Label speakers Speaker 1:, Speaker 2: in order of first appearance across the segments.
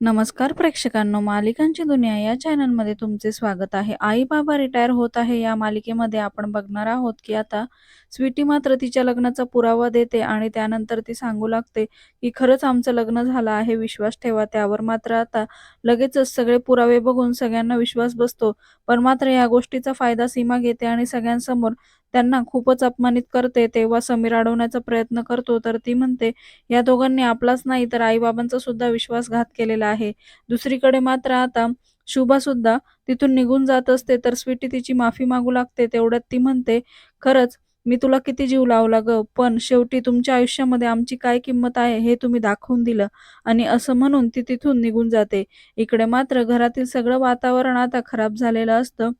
Speaker 1: नमस्कार प्रेक्षकांनो, मालिकांची दुनिया या चॅनलमध्ये तुमचे स्वागत आहे. आई बाबा रिटायर होत आहे या मालिकेमध्ये आपण बघणार आहोत की आता स्वीटी मात्र तिच्या लग्नाचा पुरावा देते आणि त्यानंतर ती सांगू लागते की खरंच आमचं लग्न झालं आहे, विश्वास ठेवा. त्यावर मात्र आता लगेचच सगळे पुरावे बघून सगळ्यांना विश्वास बसतो. पण मात्र या गोष्टीचा फायदा सीमा घेते आणि सगळ्यांसमोर त्यांना खूपच अपमानित करते. तेव्हा समीर अडवण्याचा प्रयत्न करतो तर ती म्हणते या दोघांनी आपलाच नाही तर आईबाबांचा सुद्धा विश्वासघात केलेला आहे. दुसरीकडे मात्र आता शुभा सुद्धा तिथून निघून जात असते तर स्वीटी तिची माफी मागू लागते. तेवढ्यात ती म्हणते, "खरंच मी तुला किती जीव लावला गं, पण शेवटी तुमच्या आयुष्यामध्ये आमची काय किंमत आहे हे तुम्ही दाखवून दिलं." आणि असं म्हणून ती तिथून निघून जाते. इकडे मात्र घरातील सगळं वातावरण आता खराब झालेलं असतं.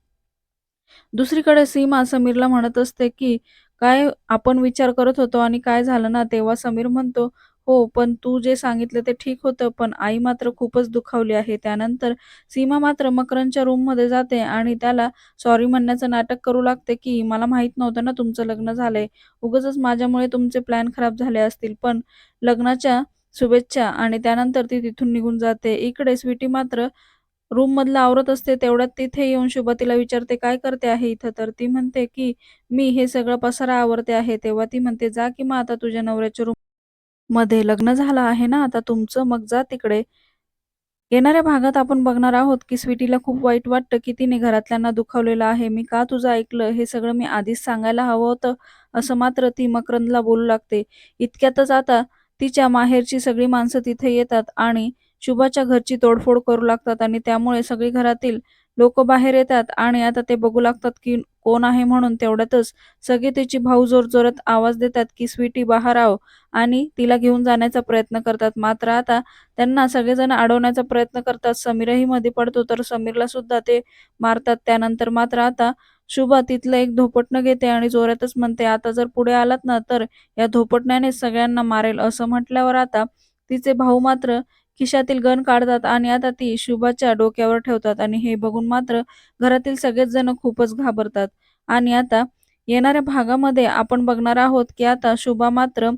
Speaker 1: दुसरीकडे सीमा समीरला म्हणत असते की काय आपण विचार करत होतो आणि काय झालं ना? तेव्हा समीर म्हणतो, "हो, पण तू जे सांगितलं ते ठीक होतं, पण आई मात्र खूपच दुखावली आहे." त्यानंतर सीमा मात्र मकरंदच्या रूममध्ये जाते आणि त्याला सॉरी म्हणण्याचं नाटक करू लागते की "मला माहीत नव्हतं ना तुमचं लग्न झालंय. उगाचच माझ्यामुळे तुमचे प्लॅन खराब झाले असतील. पण लग्नाच्या शुभेच्छा." आणि त्यानंतर ती तिथून निघून जाते. इकडे स्वीटी मात्र रूम मधला आवरत असते. तेवढ्यात तिथे येऊन शुभा तिला विचारते, "काय करते आहे इथं?" तर ती म्हणते की "मी हे सगळं पसारा आवरते आहे." तेव्हा ती म्हणते, "जा की मग आता तुझ्या नवऱ्याच्या रूममध्ये लग्न झालं आहे ना आता तुमचं, मग जा तिकडे." येणाऱ्या भागात आपण बघणार आहोत की स्वीटीला खूप वाईट वाटतं की तिने घरातल्यांना दुखावलेलं आहे. "मी का तुझं ऐकलं? हे सगळं मी आधीच सांगायला हवं होतं." असं मात्र ती मकरंदला बोलू लागते. इतक्यातच आता तिच्या माहेरची सगळी माणसं तिथे येतात आणि शुभाच्या घरची तोडफोड करू लागतात आणि त्यामुळे सगळी घरातील लोक बाहेर येतात आणि आता ते बघू लागतात की कोण आहे म्हणून. तेवढ्यातच सगळे तिची भाऊ जोरजोरात आवाज देतात की स्वीटी बाहेर आव आणि तिला घेऊन जाण्याचा प्रयत्न करतात. मात्र आता त्यांना सगळेजण अडवण्याचा प्रयत्न करतात. समीरही मध्ये पडतो तर समीरला सुद्धा ते मारतात. त्यानंतर मात्र आता शुभा तिथलं एक धोपटणं घेते आणि जोरातच म्हणते, "आता जर पुढे आलात ना तर या धोपटण्याने सगळ्यांना मारेल." असं म्हटल्यावर आता तिचे भाऊ मात्र खिशातील गण काढतात आणि आता ती शुभाच्या डोक्यावर ठेवतात आणि हे बघून मात्र घरातील सगळेच जण खूपच घाबरतात. आणि आता येणाऱ्या भागामध्ये आपण बघणार आहोत की आता शुभा मात्र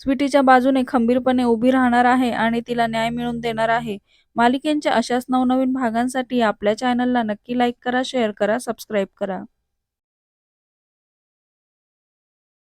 Speaker 1: स्वीटीच्या बाजूने खंबीरपणे उभी राहणार आहे आणि तिला न्याय मिळवून देणार आहे. मालिकेच्या अशाच नवनवीन भागांसाठी आपल्या चॅनलला नक्की लाईक करा, शेअर करा, सबस्क्राईब करा.